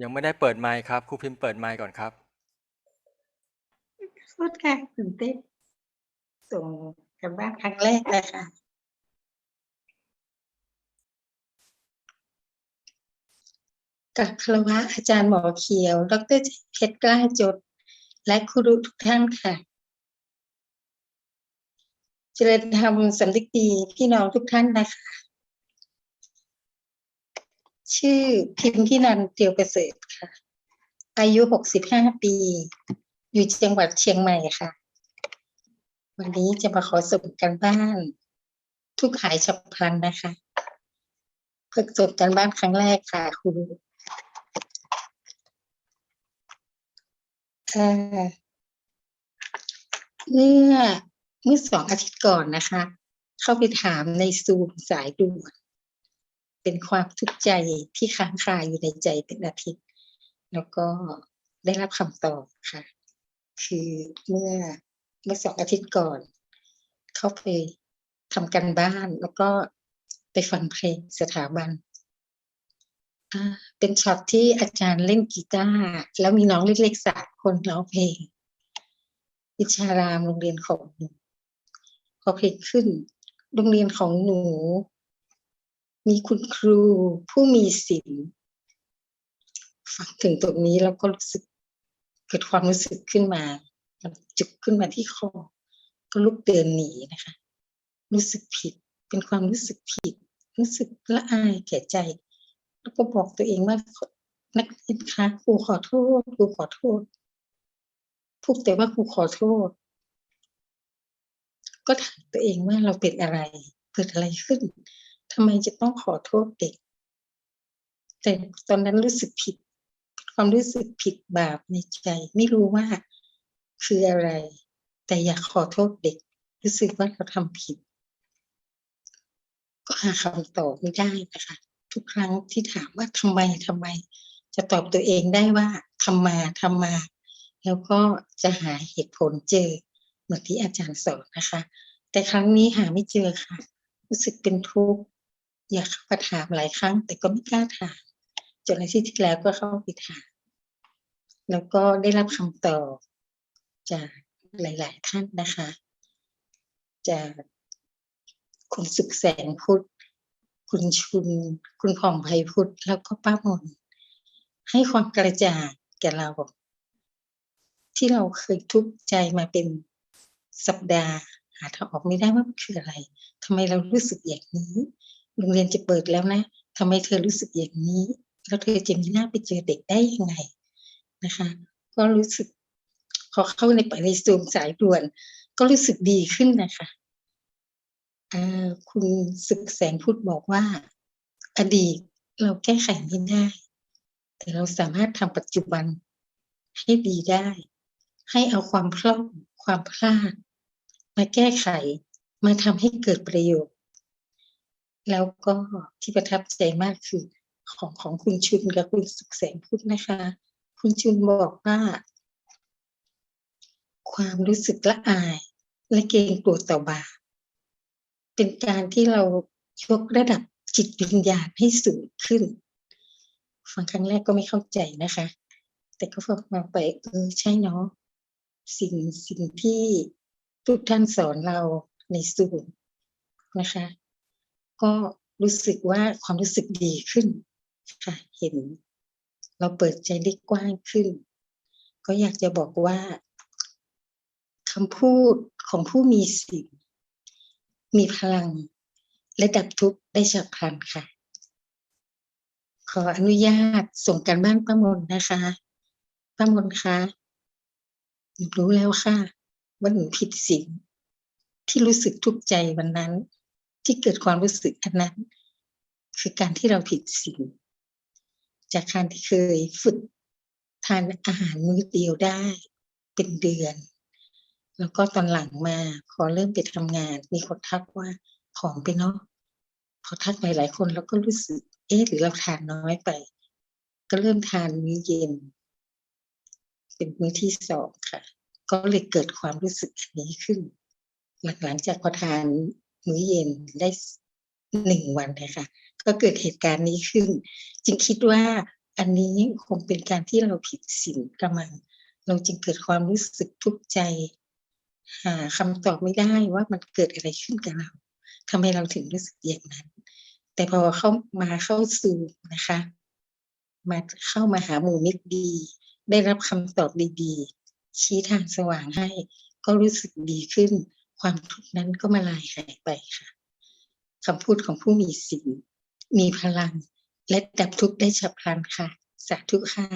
ยังไม่ได้เปิดไมค์ครับครูพิมพ์เปิดไมค์ก่อนครับโทษค่ะตื่นเต้นส่งกันบ้านครั้งแรกเลยค่ะ กับคารวะอาจารย์หมอเขียว ดรเพชรกล้าจด และครูทุกท่านค่ะ เจริญธรรมสำนึกดีพี่น้องทุกท่านนะคะ ชื่อพิมพ์ที่นันเตียวประเสริฐค่ะ อายุหกสิบห้าปี อยู่จังหวัดเชียงใหม่ค่ะ วันนี้จะมาขอส่งกันบ้าน ทุกหายฉับพลันนะคะ เพิ่งส่งกันบ้านครั้งแรกค่ะครูเมื่อเมื่อสองอาทิตย์ก่อนนะคะ เข้าไปถามในซูมสายด่วน เป็นความทุกข์ใจที่ค้างคาอยู่ในใจเป็นอาทิตย์ แล้วก็ได้รับคำตอบค่ะ คือเมื่อเมื่อสองอาทิตย์ก่อน เข้าไปทำกันบ้านแล้วก็ไปฟังเพลงสถาบันเป็นช็อตที่อาจารย์เล่นกีตาร์แล้วมีน้องเล็กๆสามคนร้องเพลง วิชารามโรงเรียนของหนูพอเพลงขึ้น โรงเรียนของหนู มีคุณครูผู้มีศีลฟังถึงตรงนี้แล้วก็รู้สึกเกิดความรู้สึกขึ้นมาจุกขึ้นมาที่คอก็ลุกเดินหนีนะคะ รู้สึกผิดเป็นความรู้สึกผิด รู้สึกละอายแก่ใจ แล้วก็บอกตัวเองว่านักเรียนคะครูขอโทษครูขอโทษพูดแต่ว่าครูขอโทษ ก็ถามตัวเองว่าเราเป็นอะไรเกิดอะไรขึ้น ทำไมจะต้องขอโทษเด็ก แต่ตอนนั้นรู้สึกผิด ความรู้สึกผิดบาปในใจ ไม่รู้ว่าคืออะไร แต่อยากขอโทษเด็ก รู้สึกว่าเราทำผิด ก็หาคำตอบไม่ได้นะคะ ทุกครั้งที่ถามว่าทำไมทำไม จะตอบตัวเองได้ว่าทำมาทำมา แล้วก็จะหาเหตุผลเจอเหมือนที่อาจารย์สอนนะคะ แต่ครั้งนี้หาไม่เจอค่ะ รู้สึกเป็นทุกข์ อยากเข้ามาถามหลายครั้ง แต่ก็ไม่กล้าถามจนอาทิตย์ที่แล้วก็เข้าไปถามแล้วก็ได้รับคำตอบจากหลาย ๆ ท่านนะคะ จากคุณสุขแสงพุทธคุณชุน คุณผ่องไพพุทธแล้วก็ป้ามนให้ความกระจ่างแก่เรา ที่เราเคยทุกข์ใจมาเป็นสัปดาห์ หาทางออกไม่ได้ว่ามันคืออะไรทำไมเรารู้สึกอย่างนี้ โรงเรียนจะเปิดแล้วนะทำไมเธอรู้สึกอย่างนี้ แล้วเธอจะมีหน้าไปเจอเด็กได้ยังไงนะคะ ก็รู้สึกพอเข้าในปในซูมสายด่วน ก็รู้สึกดีขึ้นนะคะคุณศึกแสงพูดบอกว่า อดีตเราแก้ไขไม่ได้ แต่เราสามารถทำปัจจุบันให้ดีได้ ให้เอาความพร่องความพลาด มาแก้ไขมาทำให้เกิดประโยชน์ แล้วก็ที่ประทับใจมากคือของของคุณชุนกับคุณสุขแสงพูดนะคะ คุณชุนบอกว่า ความรู้สึกละอาย และเกรงกลัวต่อบาปเป็นการที่เรายกระดับจิตวิญญาณให้สูงขึ้น ฟังครั้งแรกก็ไม่เข้าใจนะคะ แต่ก็ฟังมาไปเออใช่เนาะสิ่งสิ่งที่ทุกท่านสอนเราในสูนนะคะ ก็รู้สึกว่าความรู้สึกดีขึ้นค่ะเห็น เราเปิดใจได้กว้างขึ้น ก็อยากจะบอกว่าคำพูดของผู้มีศีลมีพลังและดับทุกข์ได้ฉับพลันค่ะ ขออนุญาตส่งกันบ้านป้ามนนะคะป้ามนคะหนูรู้แล้วค่ะว่าหนูผิดศีลที่รู้สึกทุกข์ใจวันนั้น ที่เกิดความรู้สึกอันนั้น คือการที่เราผิดศีลจากการที่เคยฝึกทานอาหารมื้อเดียวได้เป็นเดือน แล้วก็ตอนหลังมาพอเริ่มไปทำงาน มีคนทักว่าผอมไปเนาะพอทักไปหลายคนแล้วก็รู้สึก เอ๊ะหรือเราทานน้อยไป ก็เริ่มทานมื้อเย็น เป็นมื้อที่สองค่ะ ก็เลยเกิดความรู้สึกอันนี้ขึ้น หลังจากพอทาน มื้อเย็นได้หนึ่งวันนะคะก็เกิดเหตุการณ์นี้ขึ้น จึงคิดว่าอันนี้คงเป็นการที่เราผิดศีลกระมัง เราจึงเกิดความรู้สึกทุกข์ใจ หาคำตอบไม่ได้ว่ามันเกิดอะไรขึ้นกับเราทำไมเราถึงรู้สึกอย่างนั้น แต่พอเข้ามาเข้าสู่นะคะ มาเข้ามาหาหมู่มิตรดี ได้รับคำตอบดีๆชี้ทางสว่างให้ก็รู้สึกดีขึ้น ความทุกข์นั้นก็มาลายหายไปค่ะคำพูดของผู้มีศีลมีพลัง และดับทุกข์ได้ฉับพลันค่ะ สาธุค่ะ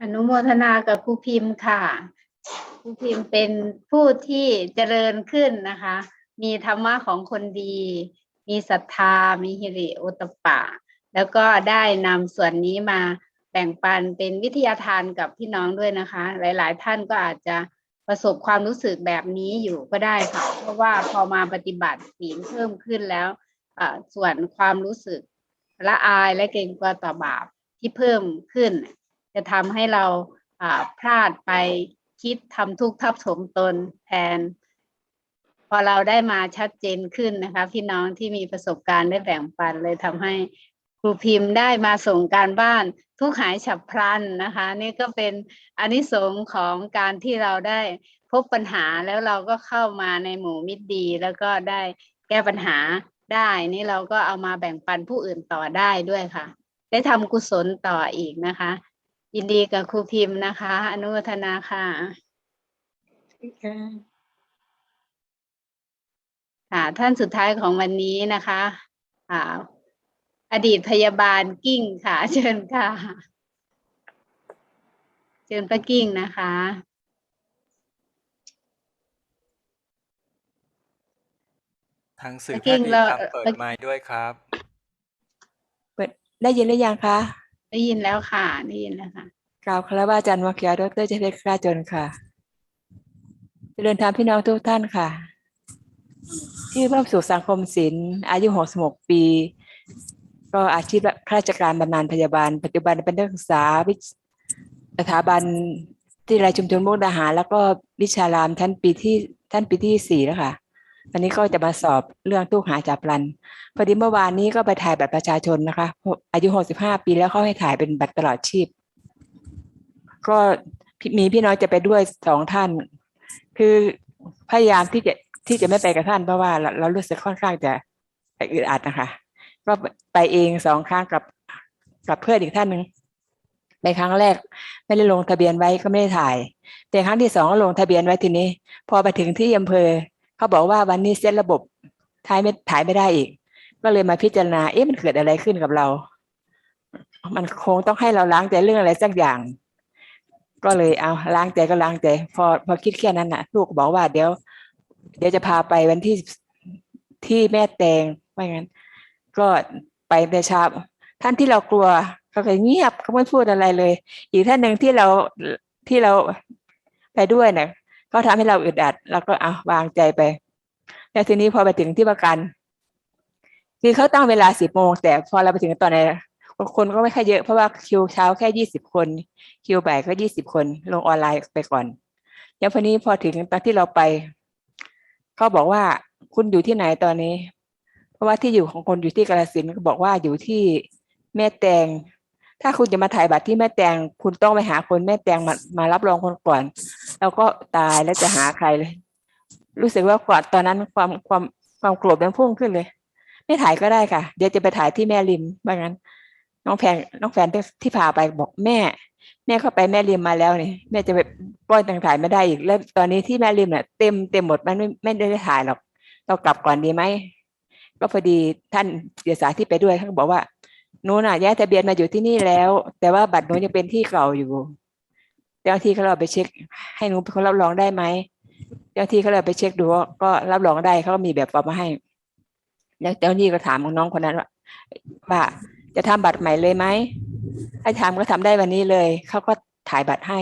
อนุโมทนากับครูพิมพ์ค่ะครูพิมพ์เป็นผู้ที่เจริญขึ้นนะคะ มีธรรมะของคนดี มีศรัทธา มีฮิริโอตปปะแล้วก็ได้นำส่วนนี้มา แบ่งปันเป็นวิทยาทานกับพี่น้องด้วยนะคะ หลาย ๆ ท่านก็อาจจะประสบความรู้สึกแบบนี้อยู่ก็ได้ค่ะ เพราะว่าพอมาปฏิบัติศีลเพิ่มขึ้นแล้วส่วนความรู้สึกละอายและเกรงกลัวต่อบาปที่เพิ่มขึ้น จะทำให้เราอ่าพลาดไปคิดทำทุกข์ทับถมตนแทน พอเราได้มาชัดเจนขึ้นนะคะ พี่น้องที่มีประสบการณ์ได้แบ่งปันเลยทำให้ ครูพิมพ์ได้มาส่งการบ้านทุกหายฉับพลันนะคะ นี่ก็เป็นอานิสงส์ของการที่เราได้พบปัญหาแล้วเราก็เข้ามาในหมู่มิตรดี แล้วก็ได้แก้ปัญหาได้ นี่เราก็เอามาแบ่งปันผู้อื่นต่อได้ด้วยค่ะ ได้ทำกุศลต่ออีกนะคะ ยินดีกับครูพิมพ์นะคะ อนุโมทนาค่ะค่ะท่านสุดท้ายของวันนี้นะคะอ่า อดีตพยาบาลกิ้งค่ะ เชิญค่ะ เชิญป้ากิ้งนะคะ ทางสื่อเมื่แพอกี้ทย์ดีเราครับเปิเมื่ดอไมค์ด้วยครับ เปิดได้ยินหรือยังคะได้ยินแล้วค่ะได้ยินแล้วค่ะกล่าวคารวะอาจารย์มาเคียดรเจริญกล้าจนค่ะเจริญธรรมพี่น้องทุกท่านค่ะ ที่ร่วมสู่สังคมศิลป์อายุ 66 ปี ก็อาชีพข้าราชการบำนาญพยาบาล ปัจจุบันเป็นนักศึกษาวิสถาบันที่รายชุมชนมุกดาหาร แล้วก็วิชารามท่านปีที่ท่านปีที่สี่แล้วค่ะวันนี้ก็จะมาสอบเรื่องตู้หาจับพลัน พอดีเมื่อวานนี้ก็ไปถ่ายบัตรประชาชนนะคะ อายุ65ปีแล้วเขาให้ถ่ายเป็นบัตรตลอดชีพ ก็มีพี่น้องจะไปด้วยสองท่าน คือพยายามที่จะที่จะไม่ไปกับท่านเพราะว่าเรารู้สึกค่อนข้างจะอึดอัดนะคะ ก็ไปเองสองครั้งกับกับเพื่อนอีกท่านหนึ่งในครั้งแรกไม่ได้ลงทะเบียนไว้ก็ไม่ได้ถ่าย แต่ครั้งที่สองก็ลงทะเบียนไว้ทีนี้ พอไปถึงที่อำเภอ เขาบอกว่าวันนี้เซตระบบถ่ายไม่ถ่ายไม่ได้อีก ก็เลยมาพิจารณาเอ๊ะมันเกิดอะไรขึ้นกับเรา มันคงต้องให้เราล้างใจเรื่องอะไรสักอย่าง ก็เลยเอาล้างใจก็ล้างใจ พอพอคิดแค่นั้นน่ะ ลูกบอกว่าเดี๋ยว เดี๋ยวจะพาไปวันที่ที่แม่แตงว่างั้น ก็ไปแต่เช้าท่านที่เรากลัวเขาก็เงียบเขาไม่พูดอะไรเลย อีกท่านหนึ่งที่เราที่เราไปด้วยเนี่ยก็ทำให้เราอึดอัด แล้วก็เอาวางใจไป แล้วทีนี้พอไปถึงที่ประกัน คือเขาตั้งเวลาสิบโมงแต่พอเราไปถึงตอนไหนคนก็ไม่ค่อยเยอะเพราะว่าคิวเช้าแค่ยี่สิบคน คิวบ่ายก็ยี่สิบคนลงออนไลน์ไปก่อนแล้วพอนี้พอถึงตอนที่เราไปเขาบอกว่าคุณอยู่ที่ไหนตอนนี้ ราะว่าที่อยู่ของคนอยู่ที่กาฬสินก็บอกว่าอยู่ที่แม่แตง ถ้าคุณจะมาถ่ายบัตรที่แม่แตง คุณต้องไปหาคนแม่แตงมามารับรองคนก่อน แล้วก็ตายแล้วจะหาใครเลย รู้สึกว่าก่อนตอนนั้นความความความโกรธมันพุ่งขึ้นเลย ไม่ถ่ายก็ได้ค่ะ เดี๋ยวจะไปถ่ายที่แม่ริมว่างั้น น้องแฟนน้องแฟนที่พาไปบอกแม่ แม่เข้าไปแม่ริมมาแล้วนี่แม่จะไปปล่อยต่างถ่ายไม่ได้อีกแล้วตอนนี้ที่แม่ริมเนี่ยเต็มเต็มหมดมันไม่ไม่ได้ถ่ายหรอกเรากลับก่อนดีไหม ก็พอดีท่านเดียสาที่ไปด้วยท่านบอกว่าหนูน่ะย้ายทะเบียนมาอยู่ที่นี่แล้ว แต่ว่าบัตรหนูยังเป็นที่เก่าอยู่เจ้าที่เขาเราไปเช็ค ให้หนูเป็นคนรับรองได้ไหมเจ้าที่เขาเราไปเช็คดูก็รับรองได้เขาก็มีแบบฟอร์มมาให้แล้วเจ้าหน้าที่ก็ถามน้องคนนั้นว่าว่าจะทำบัตรใหม่เลยไหมให้ทำก็ทำได้วันนี้เลยเขาก็ถ่ายบัตรให้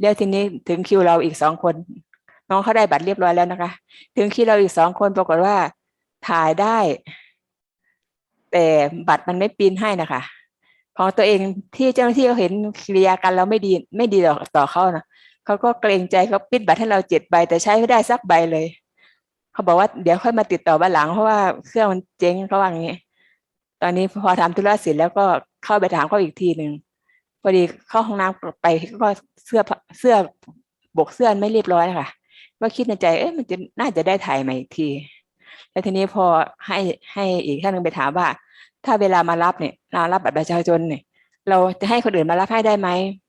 แล้วทีนี้ถึงคิวเราอีกสองคน น้องเขาได้บัตรเรียบร้อยแล้วนะคะ ถึงคิวเราอีกสองคนปรากฏว่า ถ่ายได้ แต่บัตรมันไม่ปริ้นให้นะคะของตัวเองที่เจ้าหน้าที่เขาเห็นกิริยากันเราไม่ดีไม่ดีต่อเขานะเขาก็เกรงใจเขาปิดบัตรให้เราเจ็ดใบ แต่ใช้ไม่ได้สักใบเลย เขาบอกว่าเดี๋ยวค่อยมาติดต่อวันหลังเพราะว่าเครื่องมันเจ๊งเขาว่าอย่างนี้ ตอนนี้พอทำธุระเสร็จแล้วก็เข้าไปถามเขาอีกทีหนึ่งพอดีเข้าห้องน้ำไปก็เสื้อเสื้อบกเสื้อไม่เรียบร้อยะค่ะก็คิดในใจเอ๊ะมันจะน่าจะได้ถ่ายใหม่อีกที แล้วทีนี้พอให้ให้อีกท่านหนึ่งไปถามว่า ถ้าเวลามารับเนี่ยเรารับบัตรประชาชนเนี่ย เราจะให้คนอื่นมารับให้ได้ไหม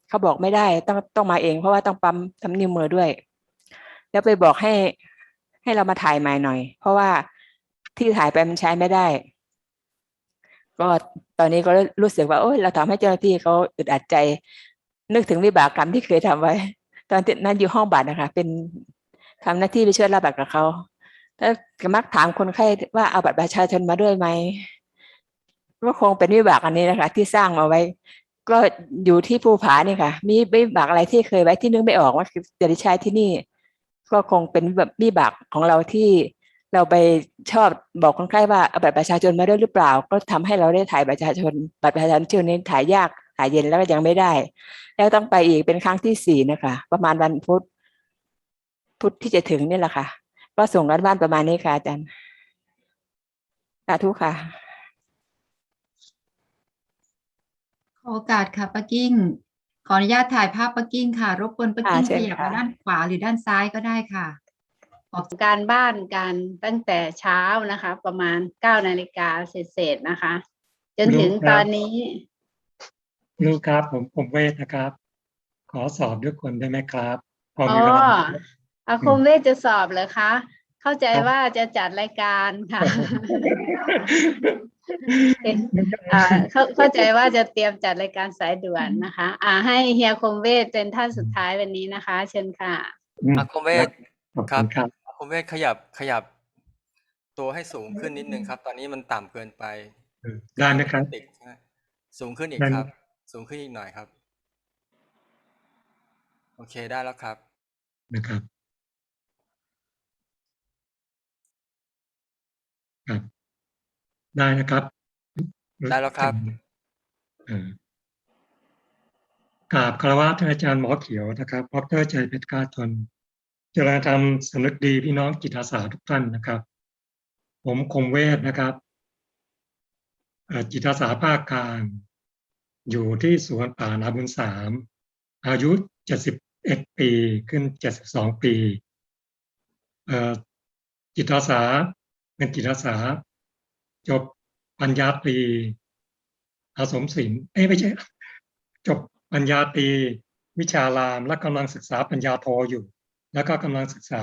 เขาบอกไม่ได้ต้องต้องมาเอง เพราะว่าต้องปั๊มทำนิ้วมือด้วย แล้วไปบอกให้ให้เรามาถ่ายใหม่หน่อย เพราะว่าที่ถ่ายไปมันใช้ไม่ได้ ก็ตอนนี้ก็รู้สึกว่าโอ้ยเราทำให้เจ้าหน้าที่เขาอึดอัดใจ นึกถึงวิบากกรรมที่เคยทำไว้ ตอนนั้นอยู่ห้องบัตรนะคะ เป็นทำหน้าที่ไปช่วยรับบัตรกับเขา ถ้ามักถามคนไข้ว่าเอาบัตรประชาชนมาด้วยไหมก็คงเป็นวิบากอันนี้นะคะ ที่สร้างมาไว้ ก็อยู่ที่ภูผานี่ค่ะ มีวิบากอะไรที่เคยไว้ที่นึกไม่ออกว่าจะได้ใช้ที่นี่ ก็คงเป็นแบบวิบากของเราที่เราไปชอบบอกคนไข้ว่าเอาบัตรประชาชนมาด้วยหรือเปล่า ก็ทำให้เราได้ถ่ายประชาชน บัตรประชาชนชื่อนี้ถ่ายยากถ่ายเย็นแล้วก็ยังไม่ได้ แล้วต้องไปอีกเป็นครั้งที่สี่นะคะ ประมาณวันพุธพุธที่จะถึงนี่แหละค่ะ ก็ส่งกันบ้านประมาณนี้ค่ะอาจารย์สาธุค่ะ ขอโอกาสค่ะป้ากิ้ง ขออนุญาตถ่ายภาพป้ากิ้งค่ะ รบกวนป้ากิ้งอ่าเชิขญยับค่ะ มาด้านขวาหรือด้านซ้ายก็ได้ค่ะ การบ้านกันตั้งแต่เช้านะคะ ประมาณเก้านาฬิกาเศษๆนะคะ จนถึงรู้ครับตอนนี้ ลูกครับผมผมเวทนะครับ ขอสอบด้วยคนได้ไหมครับ พออ๋มีอเวลาอาคมเวทจะสอบเหรอคะ เข้าใจครับว่าจะจัดรายการค่ะอ่าเข้าเข้าใจว่าจะเตรียมจัดรายการสายด่วนนะคะ อ่า ให้เฮียคมเวทเป็นท่านสุดท้ายวันนี้นะคะ เชิญค่ะอืมอาคมเวทขอบครัคุบณครับอาคมเวทขยับขยับ ตัวให้สูงขึ้นนิดนึงครับ ตอนนี้มันต่ำเกินไปเออได้ไหมครับติดใช่ไหมสูงขึ้นอีกได้ครับ สูงขึ้นอีกหน่อยครับ โอเคได้แล้วครับนะครับ ครับ ได้นะครับได้แล้วครับเออกราบคารวะท่านอาจารย์หมอเขียวนะครับดรใจเพชรกาทนเจริญธรรมสำนึกดีพี่น้องจิตอาสาทุกท่านนะครับ ผมคมเวทนะครับเอ่อจิตอาสาภาคกลางอยู่ที่สวนป่านาบุญสามอายุ 71 ปีขึ้น 72 ปีเอ่อจิตอาสา เป็นจิตอาสา จบปัญญาตรีอาสมศิลป์เอ้ไม่ใช่ จบปัญญาตรีวิชาราม และกำลังศึกษาปัญญาโทอยู่ แล้วก็กำลังศึกษา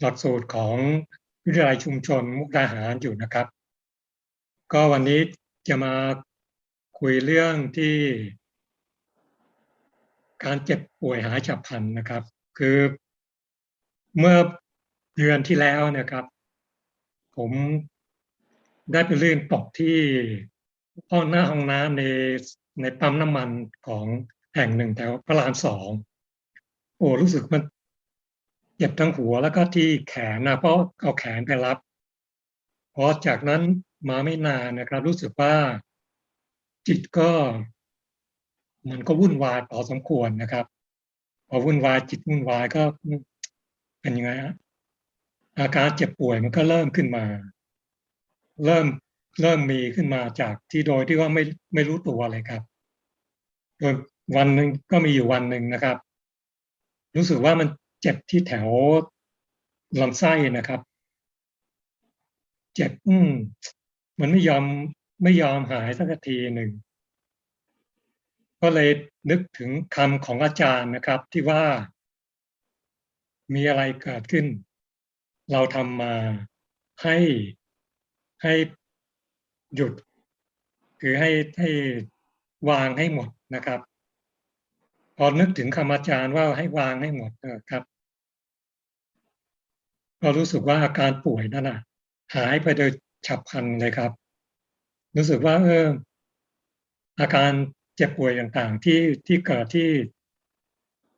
หลักสูตรของวิทยาลัยชุมชนมุกดาหารอยู่นะครับ ก็วันนี้จะมาคุยเรื่องที่การเจ็บป่วยหายฉับพลันนะครับ คือเมื่อ เดือนที่แล้วนะครับ ผมได้ไปลื่นตกที่ห้องหน้าห้องน้ำในในปั๊มน้ำมันของแห่งหนึ่งแถวพระรามสองโอ้รู้สึกมันเจ็บทั้งหัวแล้วก็ที่แขนนะเพราะเอาแขนไปรับพอจากนั้นมาไม่นานนะครับ รู้สึกว่าจิตก็มันก็วุ่นวายพอสมควรนะครับ พอวุ่นวายจิตวุ่นวายก็เป็นยังไงฮะ อาการเจ็บป่วยมันก็เริ่มขึ้นมา เริ่มเริ่มมีขึ้นมาจากที่โดยที่ว่าไม่ไม่รู้ตัวเลยครับโดยวันหนึ่งก็มีอยู่วันหนึ่งนะครับ รู้สึกว่ามันเจ็บที่แถวลำไส้นะครับ เจ็บอืมมันไม่ยอมไม่ยอมหายสักทีหนึ่งก็เลยนึกถึงคำของอาจารย์นะครับ ที่ว่ามีอะไรเกิดขึ้น เราทำมาให้ให้หยุด คือให้ให้วางให้หมดนะครับ พอนึกถึงคำอาจารย์ว่าให้วางให้หมดนะครับก็รู้สึกว่าอาการป่วยนั่นน่ะ หายไปโดยฉับพลันเลยครับ รู้สึกว่าเอออาการเจ็บป่วยต่างๆ ที่ที่เกิดที่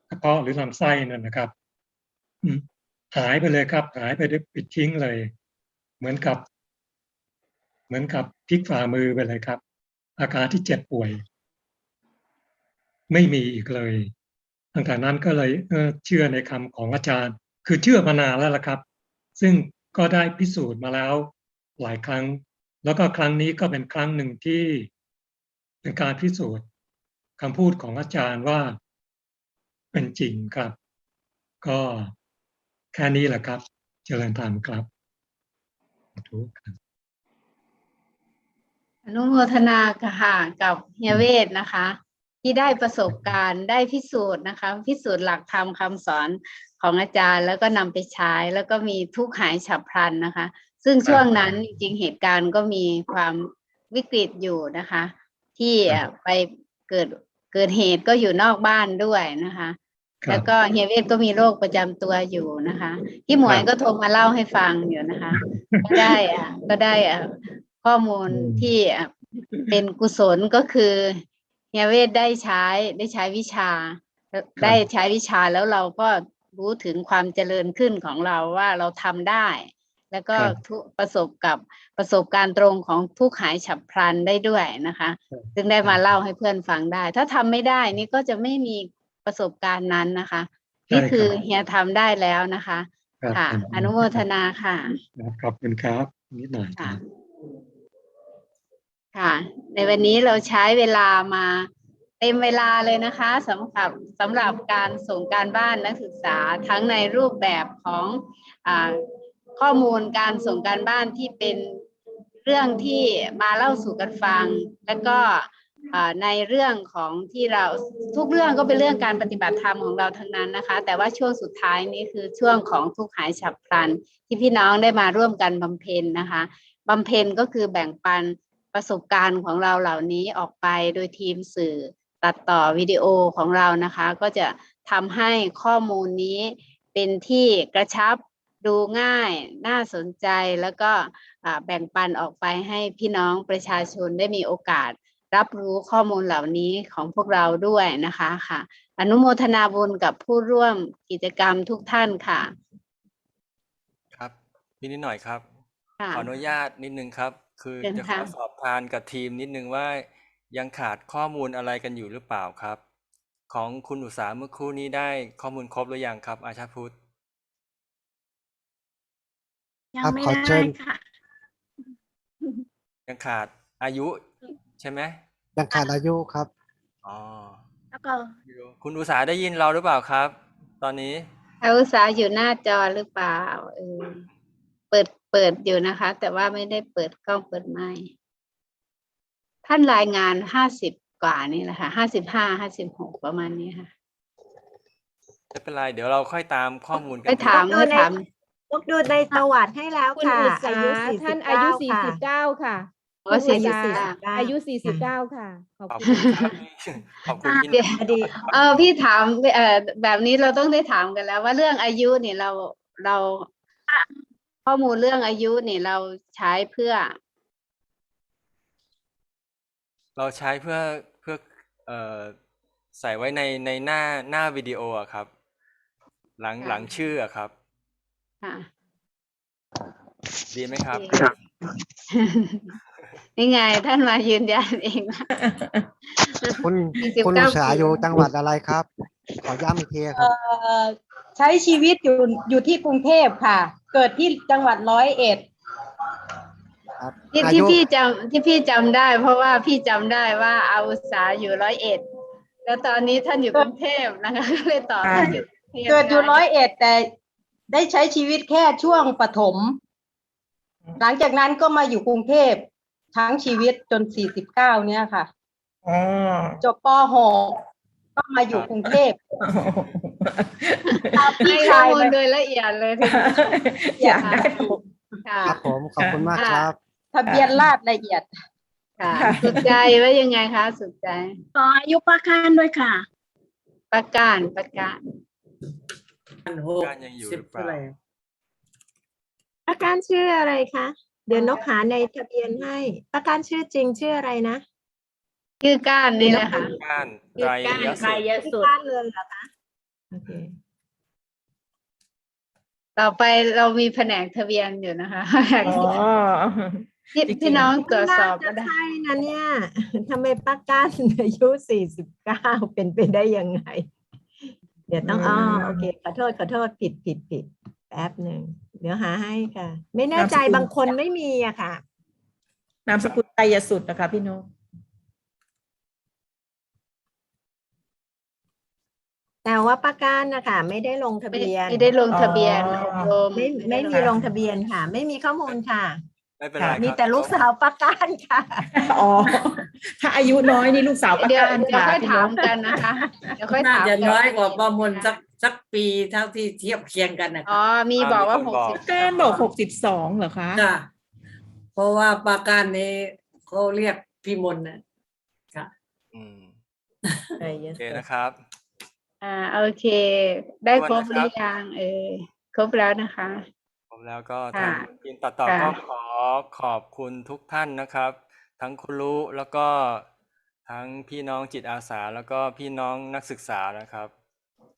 กระเพาะหรือลำไส้นั่นนะครับ อืม หายไปเลยครับหายไปด้วยปิดทิ้งเลย เหมือนกับ เหมือนกับพลิกฝ่ามือไปเลยครับ อาการที่เจ็บป่วย ไม่มีอีกเลยตั้งแต่นั้นก็เลยเเชื่อในคำของอาจารย์ คือเชื่อมานานแล้วล่ะครับ ซึ่งก็ได้พิสูจน์มาแล้วหลายครั้ง แล้วก็ครั้งนี้ก็เป็นครั้งหนึ่งที่เป็นการพิสูจน์คำพูดของอาจารย์ว่าเป็นจริงครับ ก็ แค่นี้แหละครับ เจริญธรรมครับขอโทษครับอนุโมทนาค่ะกับเฮียเวทนะคะ ที่ได้ประสบการณ์ได้พิสูจน์นะคะ พิสูจน์หลักธรรมคำสอนของอาจารย์แล้วก็นำไปใช้ แล้วก็มีทุกข์หายฉับพลันนะคะ ซึ่งช่วงนั้นจริงเหตุการณ์ก็มีความวิกฤตอยู่นะคะ ที่ไปเกิดเกิดเหตุก็อยู่นอกบ้านด้วยนะคะ แล้วบก็เฮียเวทก็มีโรคประจำตัวอยู่นะคะพี่หมวยครับก็โทรมาเล่าให้ฟังอยู่นะคะ ก็ได้อะก็ได้อะข้อมูลอืมที่อะเป็นกุศลก็คือเฮียเวทได้ใช้ได้ใช้วิชา ได้ใช้วิชาแล้วเราก็รู้ถึงความเจริญขึ้นของเราว่าเราทำได้ แล้วก็ครับทุกประสบกับประสบการณ์ตรงของผู้ขายฉับพลันได้ด้วยนะคะครับซึ่งได้มาเล่าให้เพื่อนฟังได้ ถ้าทำไม่ได้นี่ก็จะไม่มี ประสบการณ์นั้นนะคะ นี่ใช่ครับคือเฮียทำได้แล้วนะคะครับค่ะ อนุโมทนาค่ะครับขอบคุณครับนิดหน่อยคค่ะรับค่ะ ในวันนี้เราใช้เวลามาเต็มเวลาเลยนะคะสำหรับสำหรับการส่งการบ้านนักศึกษาทั้งในรูปแบบของอาข้อมูลการส่งการบ้านที่เป็นเรื่องที่มาเล่าสู่กันฟัง แล้วก็อ่า ในเรื่องของที่เราทุกเรื่องก็เป็นเรื่องการปฏิบัติธรรมของเราทั้งนั้นนะคะ แต่ว่าช่วงสุดท้ายนี้คือช่วงของทุกหายฉับพลัน ที่พี่น้องได้มาร่วมกันบำเพ็ญนะคะบำเพ็ญก็คือแบ่งปันประสบการณ์ของเราเหล่านี้ออกไปโดยทีมสื่อตัดต่อวิดีโอของเรานะคะ ก็จะทำให้ข้อมูลนี้เป็นที่กระชับดูง่ายน่าสนใจแล้วก็แบ่งปันออกไปให้พี่น้องประชาชนได้มีโอกาส รับรู้ข้อมูลเหล่านี้ของพวกเราด้วยนะคะค่ะ อนุโมทนาบุญกับผู้ร่วมกิจกรรมทุกท่านค่ะ ครับพี่นิดหน่อยครับ ค่ะ ขออนุญาตนิดนึงครับ คือเชิญจะขอค่ะสอบทานกับทีมนิดนึงว่ายังขาดข้อมูลอะไรกันอยู่หรือเปล่าครับ ของคุณอุตสาหเมื่อครู่นี้ได้ข้อมูลครบหรือยังครับ อาชาพุทธครับขอเชิญยังขาดอายุ ใช่ไหม ยังขาดอายุครับ อ๋อ แล้วก็คุณอุตสาหได้ยินเราหรือเปล่าครับ ตอนนี้อาอุตสาห์อยู่หน้าจอหรือเปล่า เออ เปิด เปิดอยู่นะคะ แต่ว่าไม่ได้เปิดกล้อง เปิดไมค์ ท่านรายงานห้าสิบกว่านี่แหละค่ะห้าสิบห้าห้าสิบหกประมาณนี้ค่ะ ไม่เป็นไร เดี๋ยวเราค่อยตามข้อมูลกันไปถามดูไปใน ถามยกดูในประวัติให้แล้วคุณค่ะ อุตสาอายุหสี่ท่าสินบอายุเก้า สี่ค่ะสิบเก้า ค่ะ อ๋อคุณอุตสาสี่สิบเก้า อายุสี่สิบเก้าค่ะ ขอบขอบคุคุณณครับขอบคุณพี่เดี๋ยวอดีตเออพี่ถามเอ่อแบบนี้เราต้องได้ถามกันแล้ว ว่าเรื่องอายุเนี่ยเราเราข้อมูลเรื่องอายุเนี่ยเราใช้เพื่อ เราใช้เพื่อเพื่อเอ่อใส่ไว้ในในหน้าหน้าวิดีโออะครับ หลังค่ะ หลังชื่ออะครับ ค่ะ ดีไหมครับ นี่ไง ท่านมายืนยันเองว่าคุณ49 คุณอุตสาหปีอยู่จังหวัดอะไรครับ ขอย้ำอีกทีครับ เอ่อใช้ชีวิตอยู่อยู่ที่กรุงเทพค่ะ เกิดที่จังหวัดร้อยเอ็ด ครับที่อาที่ยุพี่จำที่พี่จำได้ เพราะว่าพี่จำได้ว่าอาอุตสาห์อยู่ร้อยเอ็ดแล้วตอนนี้ท่านอยู่กรุงเทพนะคะก็เลยตอบค่ะท่านอยู่กรุงทพเกิดอยู่ไร้อยเอ็ดแต่ได้ใช้ชีวิตแค่ช่วงปฐมหลังจากนั้นก็มาอยู่กรุงเทพ ทั้งชีวิตจนสี่สิบเก้าเนี่ยค่ะ อ๋อ จบปหกก็มาอยู่กรุงเทพตามให้พี่ข้อชายมูลมาโดยละเอียดเลยทีเดียวอยากได้ผม ค่ะ ครับผม ขอบคุณมากครับ ทะเบียนราษฎร์ละเอียด ค่ะสุดใจว่ายังไงคะ สุดใจ ขออายุประกันด้วยค่ะ ประกาศประกาศการยังอยู่หรือเปล่าประกันชื่ออะไรคะ เดี๋ยวนกหาในทะเบียนให้ ประกันชื่อจริงชื่ออะไรนะชื่อก้านนี่แหละค่ะก้านชื่ไรอก้านยใครสุดเยอะที่สุดบ้านเลยเหรอคะโอเคต่อไปเรามีแผนกทะเบียนอยู่นะคะอ๋อพี่จริงๆ พี่น้องตรวจสอบน่าก็จะได้ใช่นะเนี่ยทำไมป้าก้านอายุสี่สิบเก้าเป็นไปได้ยังไง เดี๋ยวต้องอ๋อโอเค ขอโทษขอโทษผิดผิดผิด แป๊บหนึ่งเดี๋ยวหาให้ค่ะ ไม่แน่ใจนามสกุล บางคนไม่มีอะค่ะ นามสกุลไตรยสุดนะคะพี่นกแต่ว่าประกันนะคะไม่ได้ลงทะไม่เบียนไม่ได้ลงทะเบียนอ๋ออบรมไม่ไม่มีลงทะเบียนค่ะ ไม่มีข้อมูลค่ะ ไม่เป็นไรค่ะครับมีแต่ลูกสาวประกันค่ะ อ๋อ ถ้าอายุน้อยนี่ลูกสาวประเดี๋ยวกันเดี๋ยวค่ะค่อยพี่นถามกกันนะคะ เดี๋ยวค่อยน่าถามจะกัน้อยกว่าประมวลสัก สักปีเท่าที่เทียบเคียงกันนะอ๋อ คะมีบอกว่าอ่ามีหคนกบอก สิบแก้มบอกหกสิบสองเหรอคะค่ะเพราะว่าประการนี้เขาเรียกพี่มนต์นะค่ะอืมไตรยโอเคสุดนะครับ อ่าโอเค ได้ครบทหวนนะครับรือยังเออครบแล้วนะคะ ผมแล้วก็ค่ะทางทีมตัดต่อค่ะก็ขอขอบคุณทุกท่านนะครับ ทั้งคุณรู้แล้วก็ทั้งพี่น้องจิตอาสาแล้วก็พี่น้องนักศึกษานะครับ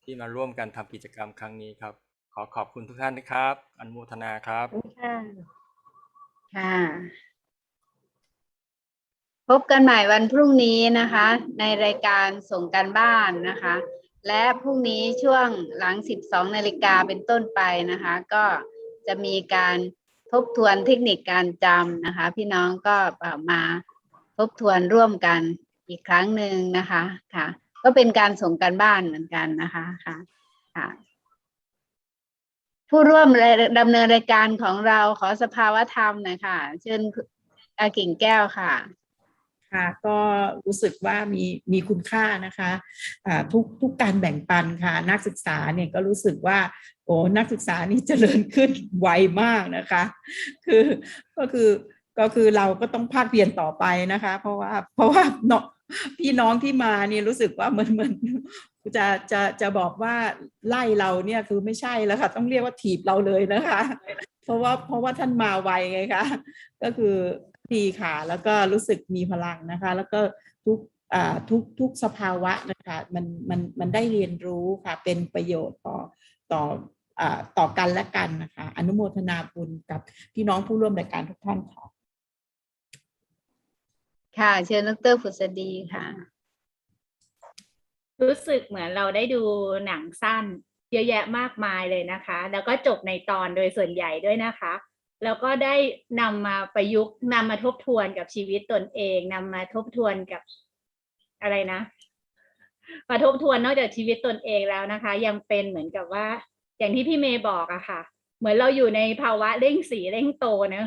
ที่มาร่วมกันทำกิจกรรมครั้งนี้ครับ ขอขอบคุณทุกท่านนะครับ อนุโมทนาครับ ค่ะค่ะ พบกันใหม่วันพรุ่งนี้นะคะ ในรายการส่งการบ้านนะคะ และพรุ่งนี้ช่วงหลัง 12นาฬิกาเป็นต้นไปนะคะ ก็จะมีการทบทวนเทคนิคการจำนะคะ พี่น้องก็มาทบทวนร่วมกันอีกครั้งหนึ่งนะคะค่ะ ก็เป็นการส่งการบ้านเหมือนกันนะคะค่ะค่ะผู้ร่วมดำเนินรายการของเราขอสภาวธรรมหน่อยค่ะ เชิญอากิ่งแก้วค่ะ ค่ะ ก็รู้สึกว่ามีมีคุณค่านะคะอ่าทุกทุกการแบ่งปันค่ะ นักศึกษาเนี่ยก็รู้สึกว่าโอ้นักศึกษานี่เจริญขึ้นไวมากนะคะ คือก็คือก็คือเราก็ต้องภาคเพียรต่อไปนะคะ เพราะว่าเพราะว่าเนาะ พี่น้องที่มานี่รู้สึกว่าเหมือนเหมือนจะจะจะบอกว่าไล่เราเนี่ยคือไม่ใช่แล้วค่ะ ต้องเรียกว่าถีบเราเลยนะคะ เพราะว่าเพราะว่าท่านมาไวไงคะก็คือดีค่ะ แล้วก็รู้สึกมีพลังนะคะ แล้วก็ทุกอ่าทุกทุกสภาวะนะคะมันมันมันได้เรียนรู้ค่ะ เป็นประโยชน์ต่อต่ออ่าต่อกันและกันนะคะ อนุโมทนาบุญกับพี่น้องผู้ร่วมรายการทุกท่านค่ะ ค่ะ เชิญดรผุษดีค่ะ รู้สึกเหมือนเราได้ดูหนังสั้น เยอะแยะมากมายเลยนะคะ แล้วก็จบในตอนโดยส่วนใหญ่ด้วยนะคะ แล้วก็ได้นำมาประยุกต์นำมาทบทวนกับชีวิตตนเองนำมาทบทวนกับอะไรนะมาทบทวนนอกจากชีวิตตนเองแล้วนะคะ ยังเป็นเหมือนกับว่า อย่างที่พี่เมย์บอกอะค่ะ เหมือนเราอยู่ในภาวะเร่งสีเร่งโตเนอะ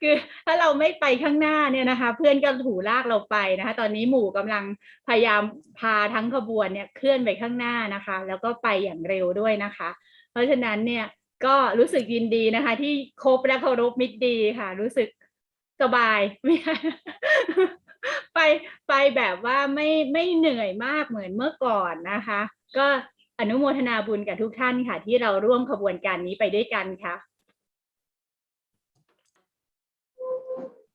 คือถ้าเราไม่ไปข้างหน้าเนี่ยนะคะ เพื่อนก็ถูลากเราไปนะคะ ตอนนี้หมู่กำลังพยายามพาทั้งขบวนเนี่ยเคลื่อนไปข้างหน้านะคะ แล้วก็ไปอย่างเร็วด้วยนะคะ เพราะฉะนั้นเนี่ยก็รู้สึกยินดีนะคะ ที่คบและเคารพมิตรดีค่ะ รู้สึกสบายไม่ไปไปแบบว่าไม่ไม่เหนื่อยมากเหมือนเมื่อก่อนนะคะ ก็อนุโมทนาบุญกับทุกท่านค่ะ ที่เราร่วมขบวนการนี้ไปด้วยกันค่ะ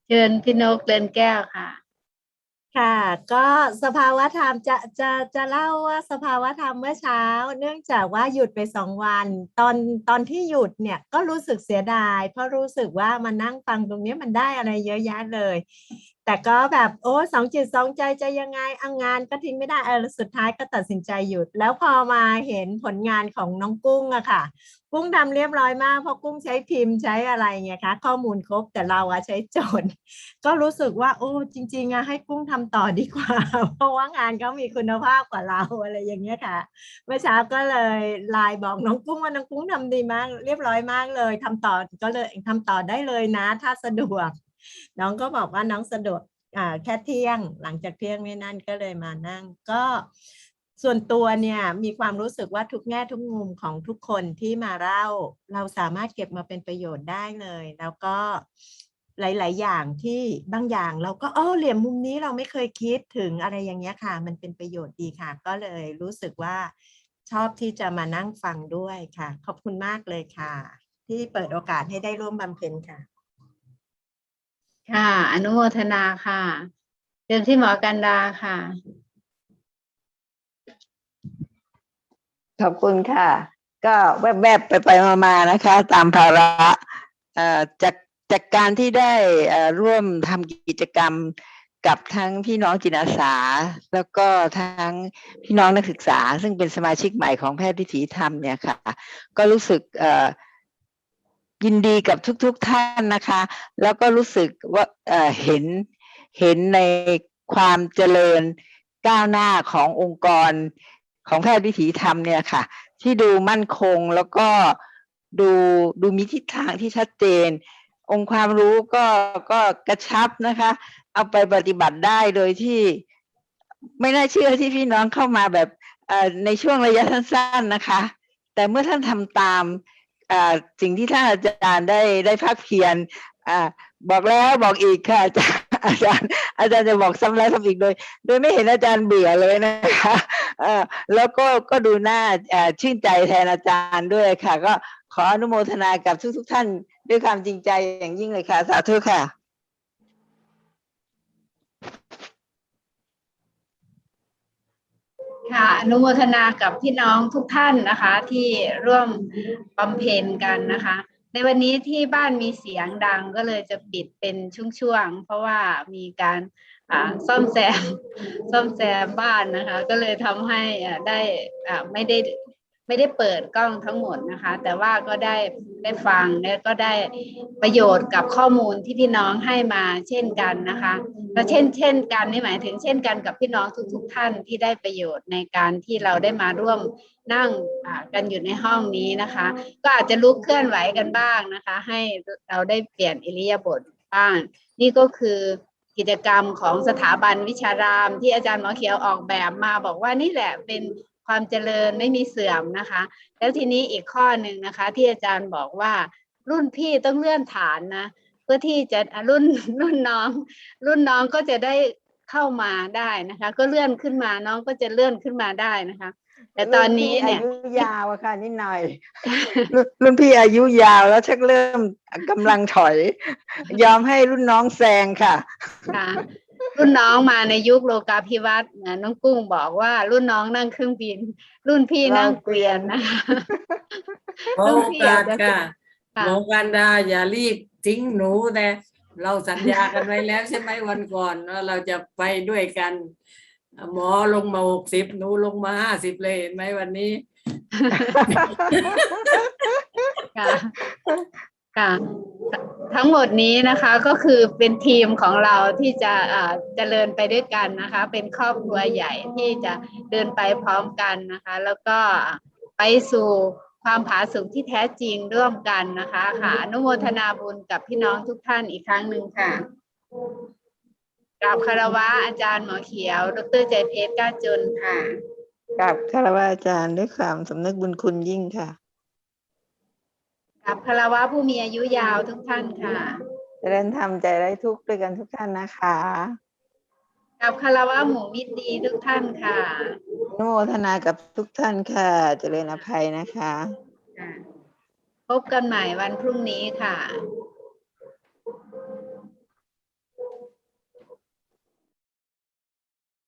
เชิญพี่นกเล่นแก้วค่ะ ค่ะ ก็สภาวะธรรมจะจะจะเล่าว่าสภาวะธรรมเมื่อเช้า เนื่องจากว่าหยุดไปสองวัน ตอนตอนที่หยุดเนี่ยก็รู้สึกเสียดาย เพราะรู้สึกว่ามานั่งฟังตรงนี้มันได้อะไรเยอะแยะเลย แต่ก็แบบโอ้สองจิตสองใจจะยังไงเอางานก็ทิ้งไม่ได้เออสุดท้ายก็ตัดสินใจหยุด แล้วพอมาเห็นผลงานของน้องกุ้งอะค่ะ กุ้งทำเรียบร้อยมากเพราะกุ้งใช้พิมพ์ใช้อะไรไงคะข้อมูลครบแต่เราอะใช้โจทย์ก็รู้สึกว่าโอ้จริง ๆอะให้กุ้งทำต่อดีกว่า เพราะว่างานเขามีคุณภาพกว่าเราอะไรอย่างเงี้ยค่ะเมื่อเช้าก็เลยไลน์บอกน้องกุ้งว่าน้องกุ้งทำดีมาก เรียบร้อยมากเลยทำต่อก็เลยทำต่อได้เลยนะ ถ้าสะดวก น้องก็บอกว่าน้องสะดวกแค่เที่ยง หลังจากเที่ยงไม่นั่นก็เลยมานั่ง ก็ส่วนตัวเนี่ยมีความรู้สึกว่าทุกแง่ทุกมุมของทุกคนที่มาเล่า เราสามารถเก็บมาเป็นประโยชน์ได้เลย แล้วก็หลาย ๆ อย่างที่บางอย่างเราก็อ๋อเหลี่ยมมุมนี้เราไม่เคยคิดถึงอะไรอย่างเงี้ยค่ะ มันเป็นประโยชน์ดีค่ะ ก็เลยรู้สึกว่าชอบที่จะมานั่งฟังด้วยค่ะ ขอบคุณมากเลยค่ะ ที่เปิดโอกาสให้ได้ร่วมบำเพ็ญค่ะ ค่ะ อนุโมทนาค่ะเชิญที่หมอกันดาค่ะ ขอบคุณค่ะ ก็แวบๆไปไปๆมาๆนะคะ ตามภาระจากจากการที่ได้ร่วมทำกิจกรรมกับทั้งพี่น้องจิตอาสา แล้วก็ทั้งพี่น้องนักศึกษา ซึ่งเป็นสมาชิกใหม่ของแพทย์วิถีธรรมเนี่ยค่ะ ก็รู้สึกอ ยินดีกับทุกๆทท่านนะคะ แล้วก็รู้สึกว่าเเห็นเห็นในความเจริญก้าวหน้าขององค์กรของแพทย์วิถีธรรมเนี่ยค่ะ ที่ดูมั่นคงแล้วก็ดูดูมีทิศทางที่ชัดเจน องค์ความรู้ก็ก็กระชับนะคะ เอาไปปฏิบัติได้โดยที่ไม่น่าเชื่อที่พี่น้องเข้ามาแบบในช่วงระยะสั้นๆนะคะ แต่เมื่อท่านทำตาม สิ่งที่ท่านอาจารย์ได้ได้พักเพียรอ่าบอกแล้วบอกอีกค่ะอาจารย์อาจารย์อาจารย์จะบอกซ้ำแล้วซ้ำอีกโดย โดยไม่เห็นอาจารย์เบื่อเลยนะคะแล้วก็ก็ดูหน้าชื่นใจแทนอาจารย์ด้วยค่ะ ก็ขออนุโมทนากับทุกๆท่านด้วยความจริงใจอย่างยิ่งเลยค่ะ สาธุค่ะ ค่ะอนุโมทนากับพี่น้องทุกท่านนะคะ ที่ร่วมบำเพ็ญกันนะคะ ในวันนี้ที่บ้านมีเสียงดังก็เลยจะปิดเป็นช่วงๆเพราะว่ามีการอ่าซ่อมแซมซ่อมแซมบ้านนะคะ ก็เลยทำให้อ่าได้อ่าไม่ได้ ไม่ได้เปิดกล้องทั้งหมดนะคะ แต่ว่าก็ได้ได้ฟังและก็ได้ประโยชน์กับข้อมูลที่พี่น้องให้มาเช่นกันนะคะและเช่น เช่นกันนี่หมายถึงเช่นกันกับพี่น้องทุกๆท่านที่ได้ประโยชน์ในการที่เราได้มาร่วมนั่งกันอยู่ในห้องนี้นะคะ ก็อาจจะลุกเคลื่อนไหวกันบ้างนะคะ ให้เราได้เปลี่ยนอิริยาบถบ้าง นี่ก็คือกิจกรรมของสถาบันวิชาราม ที่อาจารย์หมอเขียวออกแบบมาบอกว่านี่แหละเป็น ความเจริญไม่มีเสื่อมนะคะ แล้วทีนี้อีกข้อหนึ่งนะคะ ที่อาจารย์บอกว่ารุ่นพี่ต้องเลื่อนฐานนะเพื่อที่จะอะรุ่นรุ่นน้อง รุ่นน้องก็จะได้เข้ามาได้นะคะ ก็เลื่อนขึ้นมาน้องก็จะเลื่อนขึ้นมาได้นะคะ แต่ตอนนี้เนี่ยรุ่พี่อายุยาวอะค่ะนิดหน่อยรุ่นรุ่นพี่อายุยาวแล้วชักเริ่มกำลังถอย ยอมให้รุ่นน้องแซงค่ะค่ะ รุ่นน้องมาในยุคโลกาภิวัตน์นะน้องกุ้งบอกว่า รุ่นน้องนั่งเครื่องบิน รุ่นพี่นั่งเกวียนนะคะขอรุ่นโอพี่กาอาสจจะค่ะค่ะหมอกันดาอย่ารีบทิ้งหนูแต่เราสัญญากันไว้แล้วใช่ไหมวันก่อนว่าเราจะไปด้วยกัน หมอลงมาหกสิบหนูลงมาห้าสิบเลยเห็นไหมวันนี้ ค่ะทั้งหมดนี้นะคะก็คือเป็นทีมของเราที่จะอ่าเจริญไปด้วยกันนะคะ เป็นครอบครัวใหญ่ที่จะเดินไปพร้อมกันนะคะ แล้วก็ไปสู่ความผาสุกที่แท้จริงร่วมกันนะคะค่ะอนุโมทนาบุญกับพี่น้องทุกท่านอีกครั้งหนึ่งค่ะกราบคารวะอาจารย์หมอเขียว ดรใจเพชรก้าจนค่ะกับคารวะอาจารย์ด้วยความสำนึกบุญคุณยิ่งค่ะ กับคารวะผู้มีอายุยาวทุกท่านค่ะเจริญธรรมใจไร้ทุกข์ด้วยกันทุกท่านนะคะกับคารวะหมู่มิตรดีทุกท่านค่ะอนุโมทนากับทุกท่านค่ะ เจริญอภัยนะคะค่ะพบกันใหม่วันพรุ่งนี้ค่ะ